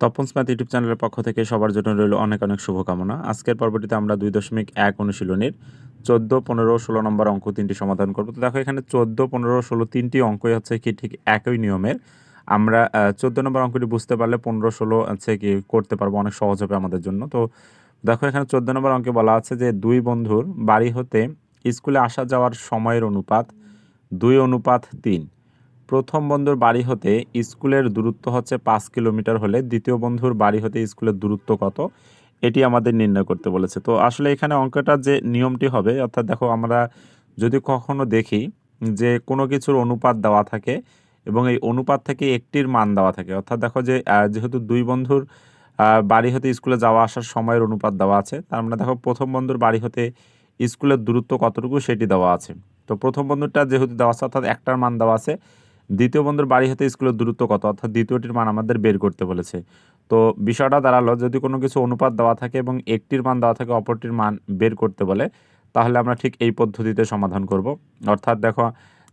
তপন্স math YouTube চ্যানেলের পক্ষ থেকে সবার জন্য রইল অনেক অনেক শুভকামনা। আজকের পর্বটিতে আমরা দুই দশমিক এক অনুশীলনীর চোদ্দ, পনেরো, ষোলো নম্বর অঙ্ক তিনটি সমাধান করব। তো দেখো, এখানে চোদ্দ, পনেরো, ষোলো তিনটি অঙ্কই হচ্ছে কি ঠিক একই নিয়মের। আমরা চোদ্দ নম্বর অঙ্কটি বুঝতে পারলে পনেরো, ষোলো হচ্ছে কি করতে পারব অনেক সহজ হবে আমাদের জন্য। তো দেখো, এখানে চোদ্দ নম্বর অঙ্কে বলা আছে যে দুই বন্ধুর বাড়ি হতে স্কুলে আসা যাওয়ার সময়ের অনুপাত দুই অনুপাত তিন। প্রথম বন্ধুর বাড়ি হতে স্কুলের দূরত্ব হচ্ছে পাঁচ কিলোমিটার হলে, দ্বিতীয় বন্ধুর বাড়ি হতে স্কুলের দূরত্ব কত? এটি আমাদের নির্ণয় করতে বলেছে। তো আসলে এখানে অঙ্কটা যে নিয়মটি হবে, অর্থাৎ দেখো আমরা যদি কখনো দেখি যে কোনো কিছুর অনুপাত দেওয়া থাকে এবং এই অনুপাত থেকে একটির মান দেওয়া থাকে, অর্থাৎ দেখো যে যেহেতু দুই বন্ধুর বাড়ি হতে স্কুলে যাওয়া আসার সময়ের অনুপাত দেওয়া আছে, তার মানে দেখো প্রথম বন্ধুর বাড়ি হতে স্কুলের দূরত্ব কতটুকু সেটি দেওয়া আছে। তো প্রথম বন্ধুরটা যেহেতু দেওয়া আছে, অর্থাৎ একটার মান দেওয়া আছে দ্বিতীয় বন্ধুর বাড়ি হতে স্কুলের দূরত্ব কত? অর্থাৎ দ্বিতীয়টির মান আমাদের বের করতে বলেছে। তো বিষয়টা দাঁড়াল, যদি কোনো কিছু অনুপাত দেওয়া থাকে এবং একটির মান দেওয়া থাকে, অপরটির মান বের করতে বলে, তাহলে আমরা ঠিক এই পদ্ধতিতে সমাধান করব। অর্থাৎ দেখো,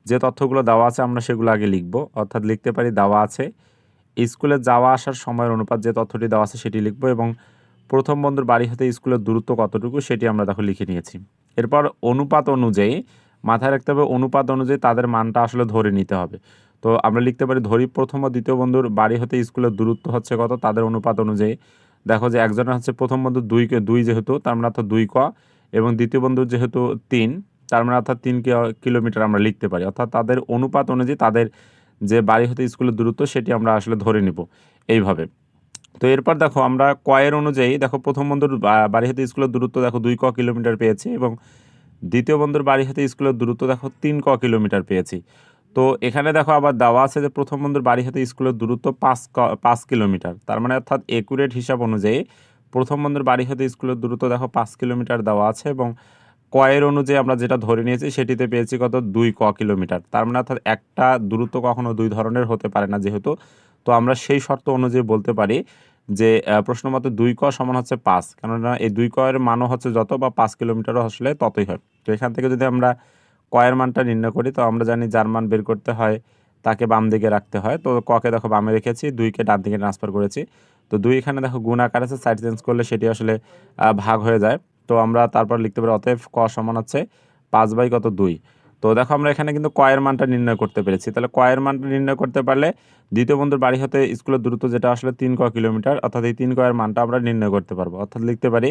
যে তথ্যগুলো দেওয়া আছে আমরা সেগুলো আগে লিখব। অর্থাৎ লিখতে পারি দেওয়া আছে, স্কুলে যাওয়া আসার সময়ের অনুপাত যে তথ্যটি দেওয়া আছে সেটি লিখব এবং প্রথম বন্ধুর বাড়ি হতে স্কুলের দূরত্ব কতটুকু সেটি আমরা দেখো লিখে নিয়েছি। এরপর অনুপাত অনুযায়ী, মাথায় রাখতে হবে অনুপাত অনুযায়ী তাদের মানটা আসলে ধরে নিতে হবে। তো আমরা লিখতে পারি, ধরি প্রথম ও দ্বিতীয় বন্ধুর বাড়ি হতে স্কুলের দূরত্ব হচ্ছে কত? তাদের অনুপাত অনুযায়ী। দেখো যে একজনের হচ্ছে প্রথম বন্ধু দুই দুই যেহেতু, তার মানে অর্থাৎ দুই ক, এবং দ্বিতীয় বন্ধুর যেহেতু তিন, তার মানে অর্থাৎ তিন কিলোমিটার আমরা লিখতে পারি। অর্থাৎ তাদের অনুপাত অনুযায়ী তাদের যে বাড়ি হতে স্কুলের দূরত্ব, সেটি আমরা আসলে ধরে নিব এইভাবে। তো এরপর দেখো আমরা কয়ের অনুযায়ী, দেখো প্রথম বন্ধুর বাড়ি হতে স্কুলের দূরত্ব দেখো দুই ক কিলোমিটার পেয়েছি, এবং দ্বিতীয় বন্ধুর বাড়ি হতে স্কুলের দূরত্ব দেখো তিন ক কিলোমিটার পেয়েছি। তো এখানে দেখো আবার দেওয়া আছে যে প্রথম বন্ধুর বাড়ি হতে স্কুলের দূরত্ব পাঁচ পাঁচ কিলোমিটার। তার মানে অর্থাৎ একুরেট হিসাব অনুযায়ী প্রথম বন্ধুর বাড়ি হতে স্কুলের দূরত্ব দেখো পাঁচ কিলোমিটার দেওয়া আছে এবং কয়ের অনুযায়ী আমরা যেটা ধরে নিয়েছি সেটিতে পেয়েছি কত? দুই ক কিলোমিটার। তার মানে অর্থাৎ একটা দূরত্ব কখনো দুই ধরনের হতে পারে না যেহেতু। তো আমরা সেই শর্ত অনুযায়ী বলতে পারি যে প্রশ্ন মতো দুই ক সমান হচ্ছে পাঁচ। কেননা এই দুই কয়ের মানও হচ্ছে যত বা পাঁচ কিলোমিটারও আসলে ততই হয়। তো এখান থেকে যদি আমরা কয়ের মানটা নির্ণয় করি। তো আমরা জানি যার মান বের করতে হয়, তাকে বাম দিকে রাখতে হয়। তো ককে দেখো বামে রেখেছি, দুইকে ডান দিকে ট্রান্সফার করেছি। তো দুই এখানে দেখো গুণ আকার আছে সাইড চেঞ্জ করলে সেটি আসলে ভাগ হয়ে যায়। তো আমরা তারপর লিখতে পারি, অতএব ক সমান হচ্ছে পাঁচ বাই কত দুই। তো দেখো আমরা এখানে কিন্তু কয়ের মানটা নির্ণয় করতে পেরেছি। তাহলে কয়ের মানটা নির্ণয় করতে পারলে দ্বিতীয় বন্ধুর বাড়ি হতে স্কুলের দূরত্ব যেটা আসলে তিন ক কিলোমিটার, অর্থাৎ এই তিন কয়ের মানটা আমরা নির্ণয় করতে পারব। অর্থাৎ লিখতে পারি,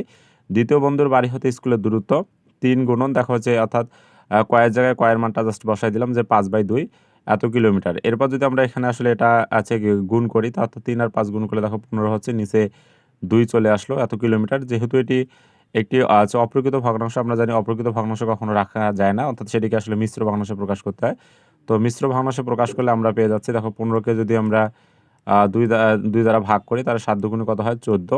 দ্বিতীয় বন্ধুর বাড়ি হতে স্কুলের দূরত্ব তিন গুণন, দেখো হচ্ছে অর্থাৎ কয়ের জায়গায় কয়ের মানটা জাস্ট বসাই দিলাম যে পাঁচ বাই দুই, এত কিলোমিটার। এরপর যদি আমরা এখানে আসলে এটা আছে গুণ করি তাহলে তিন আর পাঁচ গুণ করলে দেখো পনেরো হচ্ছে, নিচে দুই চলে আসলো এত কিলোমিটার। যেহেতু এটি একটি আছে অপ্রকৃত ভগ্নাংশ, আমরা জানি অপ্রকৃত ভগ্নাংশ কখনো রাখা যায় না, অর্থাৎ সেটিকে আসলে মিশ্র ভগ্নাংশে প্রকাশ করতে হয়। তো মিশ্র ভগ্নাংশে প্রকাশ করলে আমরা পেয়ে যাচ্ছি, দেখো পনেরোকে যদি আমরা দুই দুই দ্বারা ভাগ করি, তাহলে সাত দুগুণে কত হয়? চোদ্দ।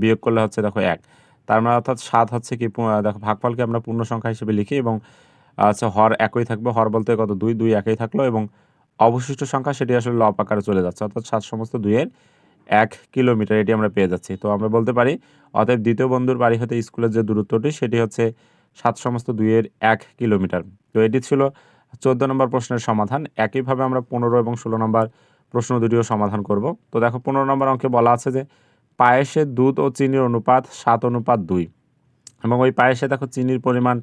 বিয়োগ করলে হচ্ছে দেখো এক। তার মানে অর্থাৎ সাত হচ্ছে কি দেখো ভাগফলকে আমরা পূর্ণ সংখ্যা হিসেবে লিখি এবং আচ্ছা হর একই থাকবে। হর বলতে কত? দুই দুই একই থাকল এবং অবশিষ্ট সংখ্যা সেটি আসলে লব আকারে চলে যাচ্ছে, অর্থাৎ সাত সমস্ত দুইয়ের এক কিলোমিটার এটি আমরা পেয়ে যাচ্ছি। তো আমরা বলতে পারি, অতএব দ্বিতীয় বন্ধুর বাড়ি হতে স্কুলের যে দূরত্বটি, সেটি হচ্ছে সাত সমস্ত দুইয়ের এক কিলোমিটার। তো এটি ছিল চোদ্দ নম্বর প্রশ্নের সমাধান। একইভাবে আমরা পনেরো এবং ষোলো নম্বর প্রশ্ন দুটিও সমাধান করব। তো দেখো, পনেরো নম্বর অঙ্কে বলা আছে যে পায়েসে দুধ ও চিনির অনুপাত সাত অনুপাত দুই। এবং ওই পায়েসে দেখো, চিনির পরিমাণ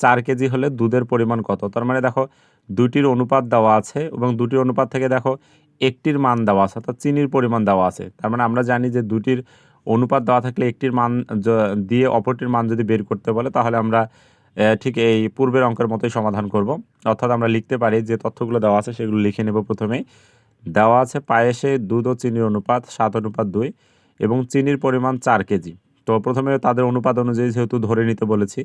চার কেজি হলে দুধের পরিমাণ কত? তার মানে দেখো দুটির অনুপাত দেওয়া আছে এবং দুটির অনুপাত থেকে দেখো, একটির মান দেওয়া আছে, অর্থাৎ চিনির পরিমাণ দেওয়া আছে। তার মানে আমরা জানি যে দুটির অনুপাত দেওয়া থাকলে একটির মান দিয়ে অপরটির মান যদি বের করতে বলে, তাহলে আমরা ঠিক এই পূর্বের অঙ্কের মতোই সমাধান করব। অর্থাৎ আমরা লিখতে পারি যে তথ্যগুলো দেওয়া আছে, সেগুলো লিখে নেব প্রথমেই। দেওয়া আছে পায়েসে দুধ ও চিনির অনুপাত সাত অনুপাত দুই এবং চিনির পরিমাণ চার কেজি। তো প্রথমে তাদের অনুপাত অনুযায়ী যেহেতু ধরে নিতে বলেছি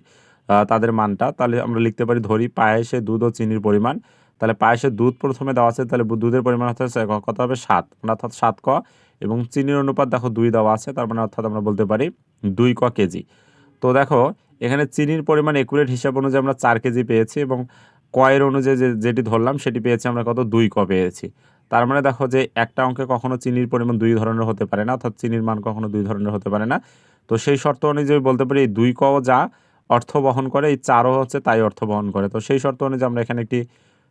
তাদের মানটা, তাহলে আমরা লিখতে পারি, ধরি পায়েসে দুধ ও চিনির পরিমাণ। তাহলে পায়েসে দুধ প্রথমে দেওয়া আছে, তাহলে দুধের পরিমাণ অর্থাৎ কত হবে? সাত। মানে অর্থাৎ সাত ক। এবং চিনির অনুপাত দেখো দুই দেওয়া আছে, তার মানে অর্থাৎ আমরা বলতে পারি দুই ক কেজি। তো দেখো, এখানে চিনির পরিমাণ একুরেট হিসাব অনুযায়ী আমরা চার কেজি পেয়েছি এবং কয়ের অনুযায়ী যেটি ধরলাম, সেটি পেয়েছি আমরা কত? দুই ক পেয়েছি। তার মানে দেখো যে একটা অঙ্কে কখনো চিনির পরিমাণ দুই ধরনের হতে পারে না, অর্থাৎ চিনির মান কখনো দুই ধরনের হতে পারে না। তো সেই শর্ত অনুযায়ী বলতে পারি এই দুই ক যা অর্থ বহন করে, এই চারও হচ্ছে তাই অর্থ বহন করে। তো সেই শর্ত অনুযায়ী আমরা এখানে একটি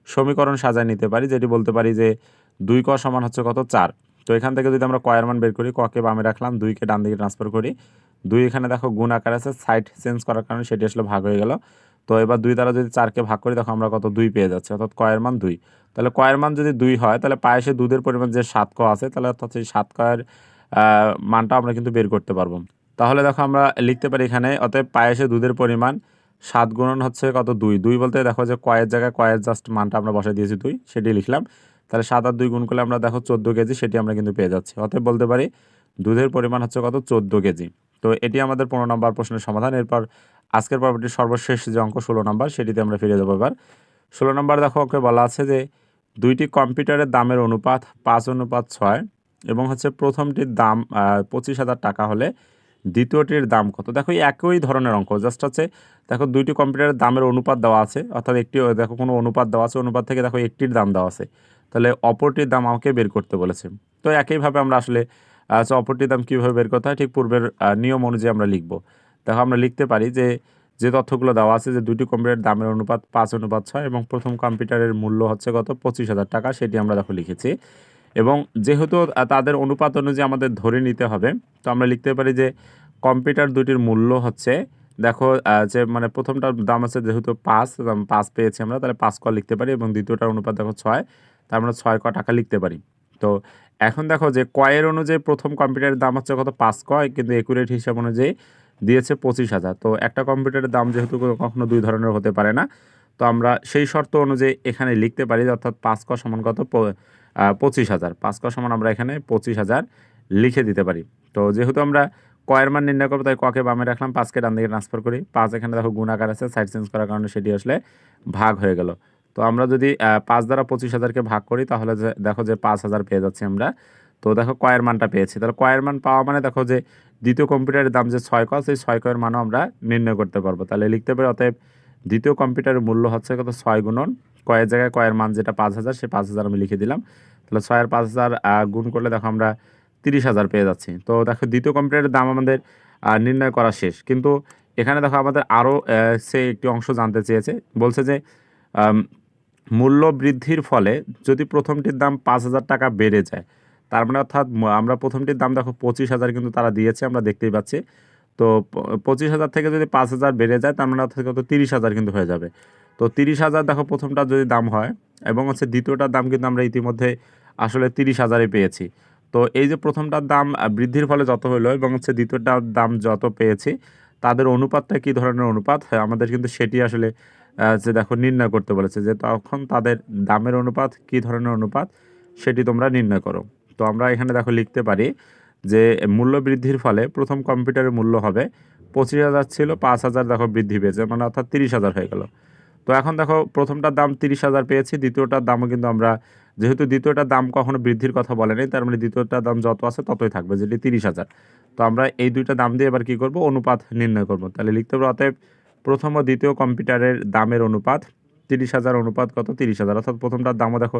সমীকরণ সাজায় নিতে পারি, যেটি বলতে পারি যে দুই ক সমান হচ্ছে কত? চার। তো এখান থেকে যদি আমরা কয়ের মান বের করি ককে বামে রাখলাম দুইকে ডান দিকে ট্রান্সফার করি, দুই এখানে দেখো গুণ আকার আছে সাইড চেঞ্জ করার কারণে সেটি আসলে ভাগ হয়ে গেল। তো এবার দুই দ্বারা যদি চারকে ভাগ করি, দেখো আমরা কত? দুই পেয়ে যাচ্ছি, অর্থাৎ কয়ের মান দুই। তাহলে কয়ের মান যদি দুই হয়, তাহলে পায়েসে দুধের পরিমাণ যে সাত ক আছে, তাহলে অর্থাৎ সেই সাত কয়ের মানটা আমরা কিন্তু বের করতে পারব। তাহলে দেখো আমরা লিখতে পারি এখানে, অতএব পায়েসে দুধের পরিমাণ সাত গুণন হচ্ছে কত দুই? দুই বলতে দেখো যে কয়ের জায়গায় কয়ের জাস্ট মানটা আমরা বসাই দিয়েছি দুই, সেটি লিখলাম। তাহলে সাত আর দুই গুণ করলে আমরা দেখো চোদ্দ কেজি, সেটি আমরা কিন্তু পেয়ে যাচ্ছি। অতএব বলতে পারি দুধের পরিমাণ হচ্ছে কত? চোদ্দ কেজি। তো এটি আমাদের পনেরো নম্বর প্রশ্নের সমাধান। এরপর আজকের পর্বটির সর্বশেষ যে অঙ্ক ষোলো নম্বর, সেটিতে আমরা ফিরে যাব এবার। ষোলো নম্বর দেখো ওকে বলা আছে যে দুইটি কম্পিউটারের দামের অনুপাত পাঁচ অনুপাত ছয় এবং হচ্ছে প্রথমটির দাম পঁচিশ হাজার টাকা হলে দ্বিতীয়টির দাম কত? দেখো একই ধরনের অঙ্ক। জাস্ট হচ্ছে দেখো দুইটি কম্পিউটারের দামের অনুপাত দেওয়া আছে অর্থাৎ একটি দেখো কোনো অনুপাত দেওয়া আছে অনুপাত থেকে দেখো একটির দাম দেওয়া আছে। তাহলে অপরটির দাম আমাকে বের করতে বলেছে। তো একইভাবে আমরা আসলে আহ, অপরটির দাম কীভাবে বের করতে হয় ঠিক পূর্বের নিয়ম অনুযায়ী আমরা লিখব। দেখো আমরা লিখতে পারি যে যে তথ্যগুলো দেওয়া আছে যে দুটি কম্পিউটারের দামের অনুপাত পাঁচ অনুপাত ছয় এবং প্রথম কম্পিউটারের মূল্য হচ্ছে কত? পঁচিশ হাজার টাকা সেটি আমরা দেখো লিখেছি। এবং যেহেতু তাদের অনুপাত অনুযায়ী আমাদের ধরে নিতে হবে তো আমরা লিখতে পারি যে কম্পিউটার দুটির মূল্য হচ্ছে, দেখো যে মানে প্রথমটার দাম আছে যেহেতু পাঁচ পাঁচ পেয়েছি আমরা, তাহলে পাঁচ ক লিখতে পারি এবং দ্বিতীয়টার অনুপাত দেখো ছয়, তার আমরা ছয় ক টাকা লিখতে পারি। তো এখন দেখো যে কয়ের অনুযায়ী প্রথম কম্পিউটারের দাম হচ্ছে কত? পাঁচ কয় কিন্তু একুরেট হিসাব অনুযায়ী দিয়েছে পঁচিশ হাজার। তো একটা কম্পিউটারের দাম যেহেতু কখনো দুই ধরনের হতে পারে না, তো আমরা সেই শর্ত অনুযায়ী এখানে লিখতে পারি অর্থাৎ পাঁচ ক সমান কত? পঁচিশ হাজার। পাঁচ ক সমান আমরা এখানে পঁচিশ হাজার লিখে দিতে পারি। তো যেহেতু আমরা কয়ের মান নির্ণয় করব, তাই ককে বামে রাখলাম, পাঁচকে ডান দিকে ট্রান্সফার করি। পাঁচ এখানে দেখো গুণ আকার আছে সাইড চেঞ্জ করার কারণে সেটি আসলে ভাগ হয়ে গেল। তো আমরা যদি পাঁচ দ্বারা পঁচিশ হাজারকে ভাগ করি, তাহলে যে- দেখো যে পাঁচ হাজার পেয়ে যাচ্ছি আমরা। তো দেখো কয়ের মানটা পেয়েছি। তাহলে কয়ের মান পাওয়া মানে দেখো যে, দ্বিতীয় কম্পিউটারের দাম যে ছয় ক সেই ছয় কয়ের মানও আমরা নির্ণয় করতে পারব। তাহলে লিখতে পারি, অতএব দ্বিতীয় কম্পিউটারের মূল্য হচ্ছে কত? ছয় গুণন। কয়ের জায়গায় কয়ের মান যেটা পাঁচ হাজার, সে পাঁচ হাজার আমি লিখে দিলাম। তাহলে ছয়ের পাঁচ হাজার গুণ করলে দেখো আমরা তিরিশ হাজার পেয়ে যাচ্ছি। তো দেখো দ্বিতীয় কম্পিউটারের দাম আমাদের নির্ণয় করা শেষ। কিন্তু এখানে দেখো আমাদের আরও সে একটি অংশ জানতে চেয়েছে। বলছে যে মূল্য বৃদ্ধির ফলে যদি প্রথমটির দাম পাঁচ হাজার টাকা বেড়ে যায়, তার মানে অর্থাৎ আমরা প্রথমটির দাম দেখো পঁচিশ হাজার কিন্তু তারা দিয়েছে, আমরা দেখতেই পাচ্ছি। তো পঁচিশ হাজার থেকে যদি পাঁচ হাজার বেড়ে যায়, তার মানে অর্থাৎ কত? তিরিশ হাজার কিন্তু হয়ে যাবে। তো তিরিশ হাজার দেখো প্রথমটার যদি দাম হয়, এবং হচ্ছে দ্বিতীয়টার দাম কিন্তু আমরা ইতিমধ্যে আসলে তিরিশ হাজারে পেয়েছি। তো এই যে প্রথমটার দাম বৃদ্ধির ফলে যত হলো এবং হচ্ছে দ্বিতীয়টার দাম যত পেয়েছি তাদের অনুপাতটা কী ধরনের অনুপাত? হ্যাঁ, আমাদের কিন্তু সেটি আসলে যে দেখো নির্ণয় করতে বলেছে যে তখন তাদের দামের অনুপাত কী ধরনের অনুপাত সেটি তোমরা নির্ণয় করো। তো আমরা এখানে দেখো লিখতে পারি যে মূল্য বৃদ্ধির ফলে প্রথম কম্পিউটারের মূল্য হবে পঁচিশ হাজার ছিল পাঁচ হাজার দেখো বৃদ্ধি পেয়েছে মানে অর্থাৎ তিরিশ হাজার হয়ে গেল। তো এখন দেখো প্রথমটার দাম তিরিশ হাজার পেয়েছি দ্বিতীয়টার দামও কিন্তু আমরা যেহেতু দ্বিতীয়টার দাম কখনো বৃদ্ধির কথা বলেনি তার মানে দ্বিতীয়টার দাম যত আছে ততই থাকবে, যেটি তিরিশ হাজার। তো আমরা এই দুইটা দাম দিয়ে এবার কী করব? অনুপাত নির্ণয় করব। তাহলে লিখতে পারব অতএব প্রথম ও দ্বিতীয় কম্পিউটারের দামের অনুপাত তিরিশ হাজার, অনুপাত কত? তিরিশ হাজার। অর্থাৎ প্রথমটার দামও দেখো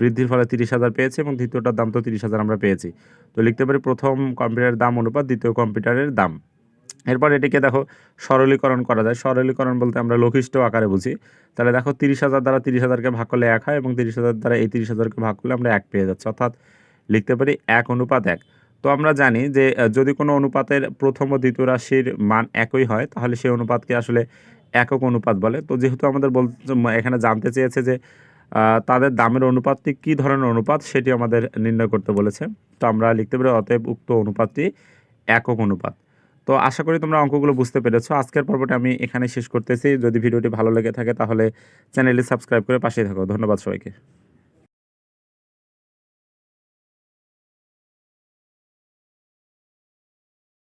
বৃদ্ধির ফলে তিরিশ হাজার পেয়েছি এবং দ্বিতীয়টার দাম তো তিরিশ হাজার আমরা পেয়েছি। তো লিখতে পারি, প্রথম কম্পিউটারের দাম অনুপাত, দ্বিতীয় কম্পিউটারের দাম। এরপর এটিকে দেখো সরলীকরণ করা যায়। সরলীকরণ বলতে আমরা লঘিষ্ঠ আকারে বুঝি। তাহলে দেখো তিরিশ হাজার দ্বারা তিরিশ হাজারকে ভাগ করলে এক হয় এবং তিরিশ হাজার দ্বারা এই তিরিশ হাজারকে ভাগ করলে আমরা এক পেয়ে যাচ্ছি। অর্থাৎ লিখতে পারি এক অনুপাত এক। তো আমরা জানি যে যদি কোনো অনুপাতের প্রথম ও দ্বিতীয় রাশির মান একই হয়, তাহলে সেই অনুপাতকে আসলে একক অনুপাত বলে। তো যেহেতু আমাদের বলতে এখানে জানতে চেয়েছে যে তাদের দামের অনুপাতটি কী ধরনের অনুপাত, সেটি আমাদের নির্ণয় করতে বলেছে। তো আমরা লিখতে পারি অতএব উক্ত অনুপাতটি একক অনুপাত। তো আশা করি তোমরা অঙ্কগুলো বুঝতে পেরেছ। আজকের পর্বটা আমি এখানে শেষ করতেছি। যদি ভিডিওটি ভালো লেগে থাকে তাহলে চ্যানেলটি সাবস্ক্রাইব করে পাশেই থাকো। ধন্যবাদ সবাইকে।